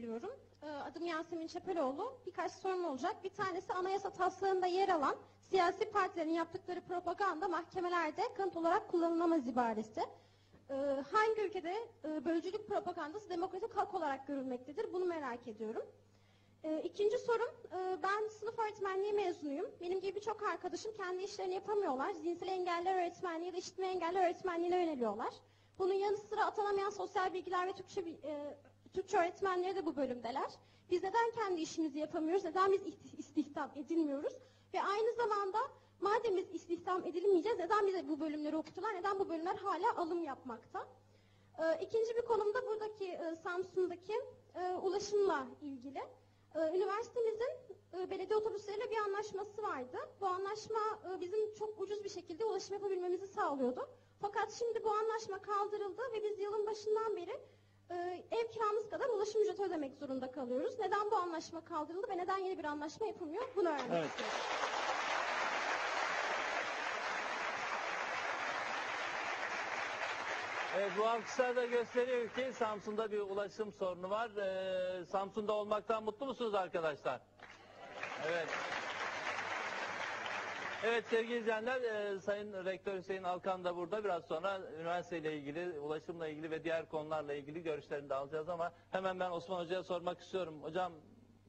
geliyorum. Ee, Adım Yasemin Çepeloğlu. Birkaç sorum olacak. Bir tanesi anayasa taslağında yer alan siyasi partilerin yaptıkları propaganda mahkemelerde kanıt olarak kullanılamaz ibaresi. Ee, Hangi ülkede e, bölücülük propagandası demokratik hak olarak görülmektedir? Bunu merak ediyorum. Ee, İkinci sorum, e, ben sınıf öğretmenliği mezunuyum. Benim gibi birçok arkadaşım kendi işlerini yapamıyorlar. Zihinsel engeller öğretmenliği ya da işitme engeller öğretmenliğine yöneliyorlar. Bunun yanı sıra atanamayan sosyal bilgiler ve Türkçe, e, Türkçe öğretmenleri de bu bölümdeler. Biz neden kendi işimizi yapamıyoruz? Neden biz isti- istihdam edilmiyoruz? Ve aynı zamanda madem biz istihdam edilmeyeceğiz, neden bize bu bölümleri okutular? Neden bu bölümler hala alım yapmakta? Ee, İkinci bir konum da buradaki e, Samsun'daki e, ulaşımla ilgili. Ee, Üniversitemizin e, belediye otobüsleriyle bir anlaşması vardı. Bu anlaşma e, bizim çok ucuz bir şekilde ulaşım yapabilmemizi sağlıyordu. Fakat şimdi bu anlaşma kaldırıldı ve biz yılın başından beri e, kiramız kadar ulaşım ücreti ödemek zorunda kalıyoruz. Neden bu anlaşma kaldırıldı ve neden yeni bir anlaşma yapılmıyor? Bunu öğrenmek Evet. istiyorum. Evet, bu alkışlar da gösteriyor ki Samsun'da bir ulaşım sorunu var. Ee, Samsun'da olmaktan mutlu musunuz arkadaşlar? Evet. Evet sevgili izleyenler, e, Sayın Rektör Hüseyin Alkan da burada. Biraz sonra üniversiteyle ilgili, ulaşımla ilgili ve diğer konularla ilgili görüşlerini de alacağız ama hemen ben Osman Hoca'ya sormak istiyorum. Hocam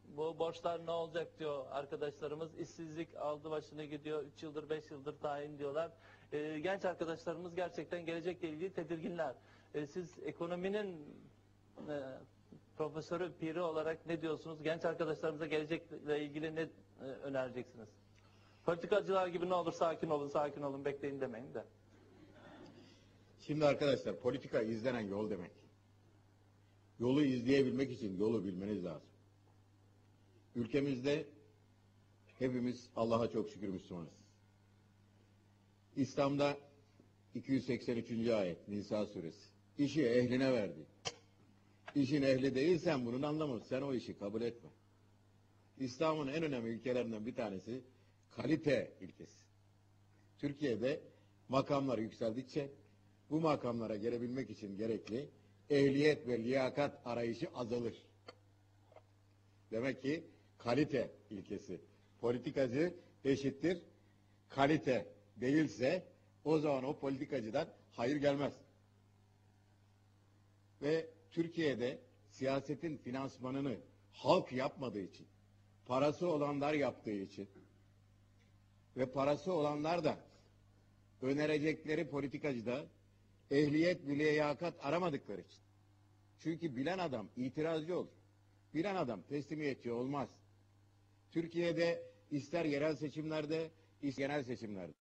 bu borçlar ne olacak diyor arkadaşlarımız. İşsizlik aldı başını gidiyor. 3 yıldır 5 yıldır tayin diyorlar. E, genç arkadaşlarımız gerçekten gelecekle ilgili tedirginler. E, siz ekonominin e, profesörü, piri olarak ne diyorsunuz? Genç arkadaşlarımıza gelecekle ilgili ne e, önereceksiniz? Politikacılar gibi ne olur sakin olun, sakin olun, bekleyin demeyin de. Şimdi arkadaşlar politika izlenen yol demek. Yolu izleyebilmek için yolu bilmeniz lazım. Ülkemizde hepimiz Allah'a çok şükür Müslümanız. İslam'da 283. ayet Nisa suresi. İşi ehline verdi. İşin ehli değilsen bunun anlamı sen o işi kabul etme. İslam'ın en önemli ilkelerinden bir tanesi kalite ilkesi. Türkiye'de makamlar yükseldikçe bu makamlara gelebilmek için gerekli ehliyet ve liyakat arayışı azalır. Demek ki kalite ilkesi. Politikacı eşittir kalite değilse o zaman o politikacıdan hayır gelmez. Ve Türkiye'de siyasetin finansmanını halk yapmadığı için, parası olanlar yaptığı için ve parası olanlar da önerecekleri politikacıda ehliyet ve liyakat aramadıkları için. Çünkü bilen adam itirazcı olur. Bilen adam teslimiyetçi olmaz. Türkiye'de ister yerel seçimlerde, ister genel seçimlerde.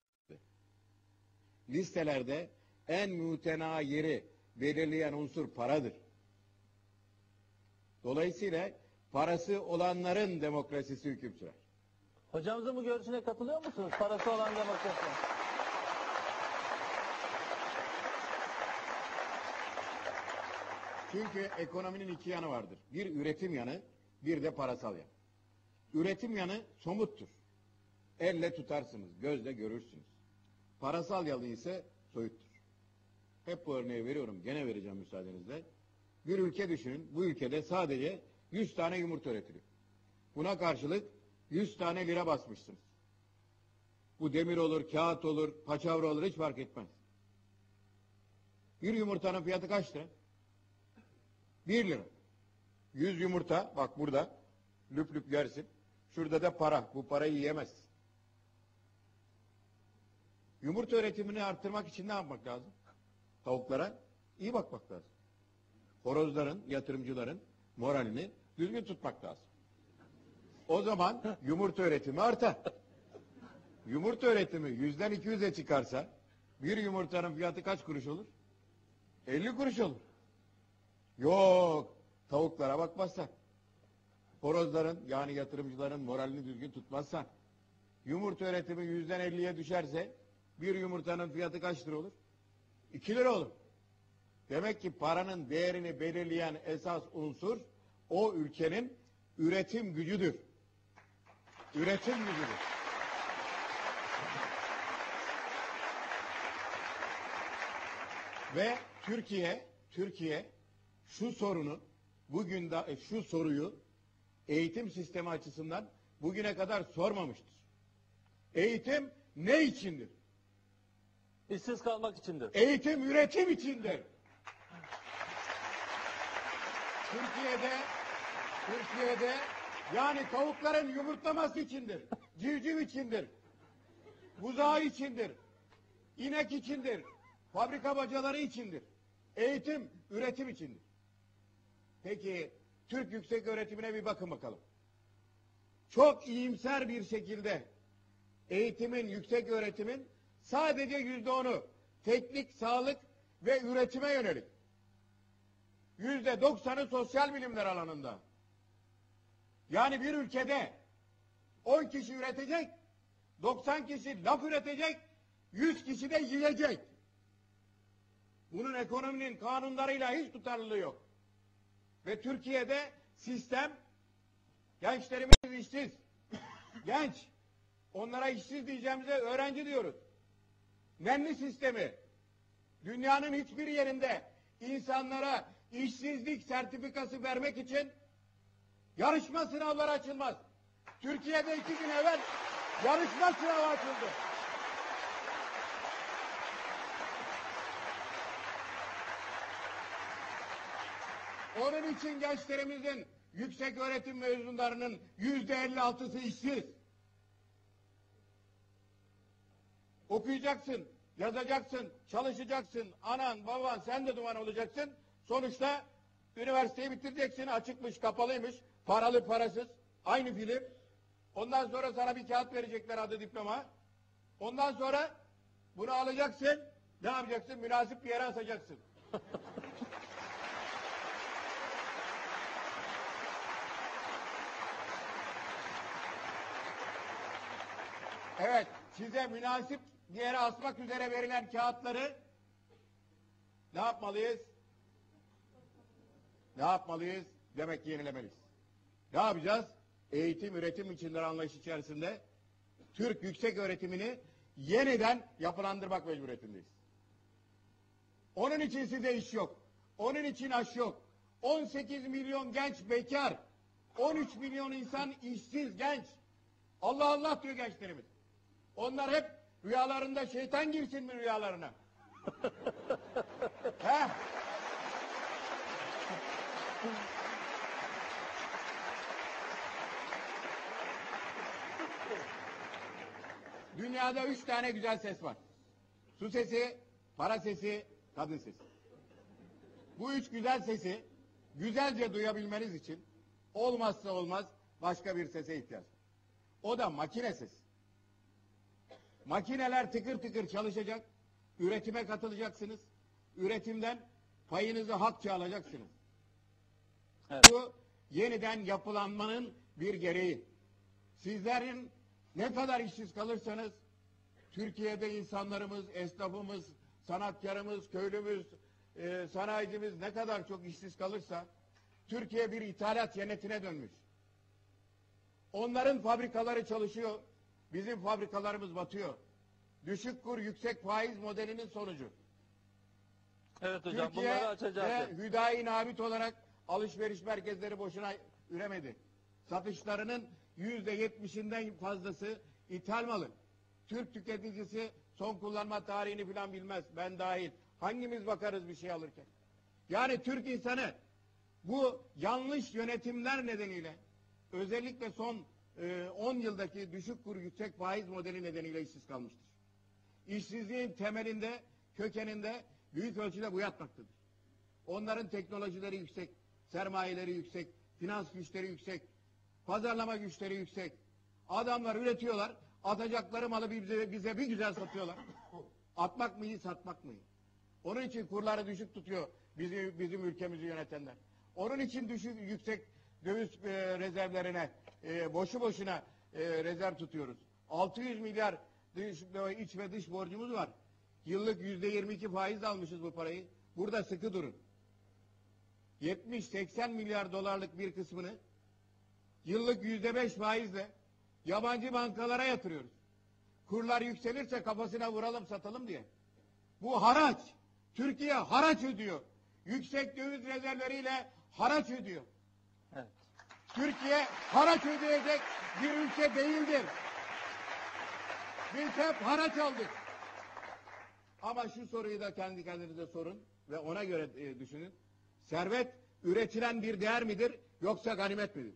Listelerde en mütena yeri belirleyen unsur paradır. Dolayısıyla parası olanların demokrasisi hüküm sürer. Hocamızın bu görüşüne katılıyor musunuz? Parası olan demokrasi. Çünkü ekonominin iki yanı vardır. Bir üretim yanı, bir de parasal yanı. Üretim yanı somuttur. Elle tutarsınız, gözle görürsünüz. Parasal yanı ise soyuttur. Hep bu örneği veriyorum, gene vereceğim müsaadenizle. Bir ülke düşünün, bu ülkede sadece 100 tane yumurta üretiliyor. Buna karşılık 100 tane lira basmışsınız. Bu demir olur, kağıt olur, paçavra olur hiç fark etmez. Bir yumurtanın fiyatı kaç lira? 1 lira. 100 yumurta bak burada lüp lüp yersin. Şurada da para. Bu parayı yiyemezsin. Yumurta üretimini arttırmak için ne yapmak lazım? Tavuklara iyi bakmak lazım. Horozların, yatırımcıların moralini düzgün tutmak lazım. O zaman yumurta üretimi artar. Yumurta üretimi yüzden 200'e çıkarsa bir yumurtanın fiyatı kaç kuruş olur? 50 kuruş olur. Yok. Tavuklara bakmazsan. Horozların yani yatırımcıların moralini düzgün tutmazsan. Yumurta üretimi yüzden elliye düşerse bir yumurtanın fiyatı kaç lira olur? 2 lira olur. Demek ki paranın değerini belirleyen esas unsur o ülkenin üretim gücüdür. Üretim gücüdür. Ve Türkiye, Türkiye şu sorunu bugün de şu soruyu eğitim sistemi açısından bugüne kadar sormamıştır. Eğitim ne içindir? İşsiz kalmak içindir. Eğitim üretim içindir. Türkiye'de Türkiye'de yani tavukların yumurtlaması içindir. Civciv içindir. Buzağı içindir. inek içindir. Fabrika bacaları içindir. Eğitim, üretim içindir. Peki Türk yüksek öğretimine bir bakın bakalım. Çok iyimser bir şekilde eğitimin, yüksek öğretimin sadece yüzde onu teknik, sağlık ve üretime yönelik. Yüzde doksanı sosyal bilimler alanında. Yani bir ülkede 10 kişi üretecek, 90 kişi laf üretecek, 100 kişi de yiyecek. Bunun ekonominin kanunlarıyla hiç tutarlılığı yok. Ve Türkiye'de sistem gençlerimiz işsiz. Genç. Onlara işsiz diyeceğimize öğrenci diyoruz. Nenli sistemi. Dünyanın hiçbir yerinde insanlara işsizlik sertifikası vermek için yarışma sınavları açılmaz. Türkiye'de iki gün evvel yarışma sınavı açıldı. Onun için gençlerimizin yüksek öğretim mezunlarının yüzde elli altısı işsiz. Okuyacaksın, yazacaksın, çalışacaksın. Anan, baban, sen de duman olacaksın. Sonuçta üniversiteyi bitireceksin. Açıkmış, kapalıymış, paralı, parasız. Aynı film. Ondan sonra sana bir kağıt verecekler adı diploma. Ondan sonra bunu alacaksın. Ne yapacaksın? Münasip bir yere asacaksın. Evet, size münasip bir yere asmak üzere verilen kağıtları ne yapmalıyız? Ne yapmalıyız? Demek ki yenilemeliyiz. Ne yapacağız? Eğitim, üretim içindir anlayış içerisinde Türk yüksek öğretimini yeniden yapılandırmak mecburiyetindeyiz. Onun için size iş yok. Onun için aş yok. 18 milyon genç bekar. 13 milyon insan işsiz genç. Allah Allah diyor gençlerimiz. Onlar hep rüyalarında şeytan girsin mi rüyalarına? He? Dünyada üç tane güzel ses var. Su sesi, para sesi, kadın sesi. Bu üç güzel sesi güzelce duyabilmeniz için olmazsa olmaz başka bir sese ihtiyaç. O da makine sesi. Makineler tıkır tıkır çalışacak. Üretime katılacaksınız. Üretimden payınızı hakça alacaksınız. Evet. Bu yeniden yapılanmanın bir gereği. Sizlerin ne kadar işsiz kalırsanız Türkiye'de insanlarımız, esnafımız, sanatkarımız, köylümüz, e, sanayicimiz ne kadar çok işsiz kalırsa Türkiye bir ithalat cennetine dönmüş. Onların fabrikaları çalışıyor. Bizim fabrikalarımız batıyor. Düşük kur, yüksek faiz modelinin sonucu. Evet hocam Türkiye bunları açacağız. ve hüdayi nabit olarak alışveriş merkezleri boşuna üremedi. Satışlarının yüzde yetmişinden fazlası ithal malı. Türk tüketicisi son kullanma tarihini falan bilmez. Ben dahil. Hangimiz bakarız bir şey alırken? Yani Türk insanı bu yanlış yönetimler nedeniyle özellikle son e, 10 yıldaki düşük kur yüksek faiz modeli nedeniyle işsiz kalmıştır. İşsizliğin temelinde, kökeninde büyük ölçüde bu yatmaktadır. Onların teknolojileri yüksek, sermayeleri yüksek, finans güçleri yüksek, pazarlama güçleri yüksek. Adamlar üretiyorlar, atacakları malı bize, bize bir güzel satıyorlar. Atmak mı iyi, satmak mı iyi? Onun için kurları düşük tutuyor bizim, bizim ülkemizi yönetenler. Onun için düşük, yüksek döviz e, rezervlerine e, boşu boşuna e, rezerv tutuyoruz. 600 milyar dış, e, iç ve dış borcumuz var. Yıllık yüzde 22 faiz almışız bu parayı. Burada sıkı durun. 70-80 milyar dolarlık bir kısmını yıllık yüzde 5 faizle yabancı bankalara yatırıyoruz. Kurlar yükselirse kafasına vuralım satalım diye. Bu haraç. Türkiye haraç ödüyor. Yüksek döviz rezervleriyle haraç ödüyor. Evet. Türkiye haraç ödeyecek bir ülke değildir. Biz hep haraç aldık. Ama şu soruyu da kendi kendinize sorun ve ona göre e, düşünün. Servet üretilen bir değer midir yoksa ganimet midir?